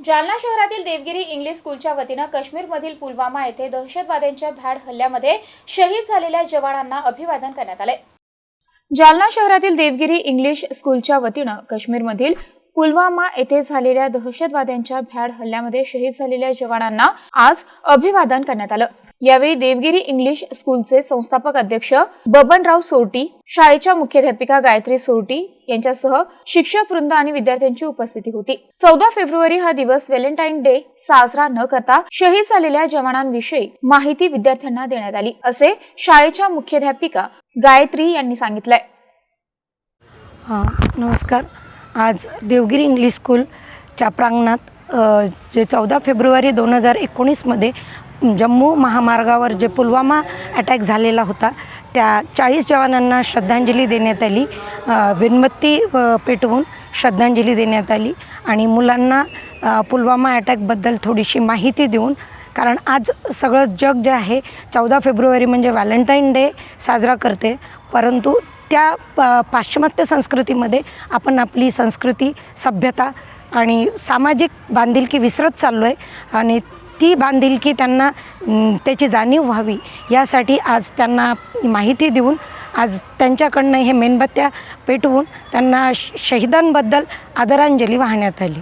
जालना शहरातील देवगिरी इंग्लिश स्कूलच्या वतीनं काश्मीरमधील पुलवामा येथे दहशतवाद्यांच्या भ्याड हल्ल्यामध्ये शहीद झालेल्या जवानांना अभिवादन करण्यात आले जालना शहरातील देवगिरी इंग्लिश स्कूलच्या वतीनं काश्मीरमधील पुलवामा येथे झालेल्या दहशतवाद्यांच्या भ्याड हल्ल्यामध्ये शहीद झालेल्या जवानांना आज अभिवादन करण्यात आलं. यावेळी देवगिरी इंग्लिश स्कूलचे संस्थापक अध्यक्ष बबनराव सोरटी शाळेच्या मुख्याध्यापिका गायत्री सोरटी यांच्यासह शिक्षक वृंद आणि विद्यार्थ्यांची उपस्थिती होती. चौदा फेब्रुवारी हा दिवस व्हॅलेंटाईन डे साजरा न करता शहीद झालेल्या जवानांविषयी माहिती विद्यार्थ्यांना देण्यात आली असे शाळेच्या मुख्याध्यापिका गायत्री यांनी सांगितलंय. नमस्कार. आज देवगिरी इंग्लिश स्कूलच्या प्रांगणात जे चौदा फेब्रुवारी दोन हजार एकोणीसमध्ये जम्मू महामार्गावर जे पुलवामा अटॅक झालेला होता त्या चाळीस जवानांना श्रद्धांजली देण्यात आली. विनमत्ती पेटवून श्रद्धांजली देण्यात आली आणि मुलांना पुलवामा अटॅकबद्दल थोडीशी माहिती देऊन कारण आज सगळं जग जे आहे चौदा फेब्रुवारी म्हणजे व्हॅलेंटाईन डे साजरा करते. परंतु त्या प पाश्चिमात्य संस्कृतीमध्ये आपण आपली संस्कृती सभ्यता आणि सामाजिक बांधिलकी विसरत चाललो आहे आणि ती बांधिलकी त्यांना त्याची जाणीव व्हावी यासाठी आज त्यांना माहिती देऊन आज त्यांच्याकडनं हे मेणबत्त्या पेटवून त्यांना श आदरांजली वाहण्यात आली.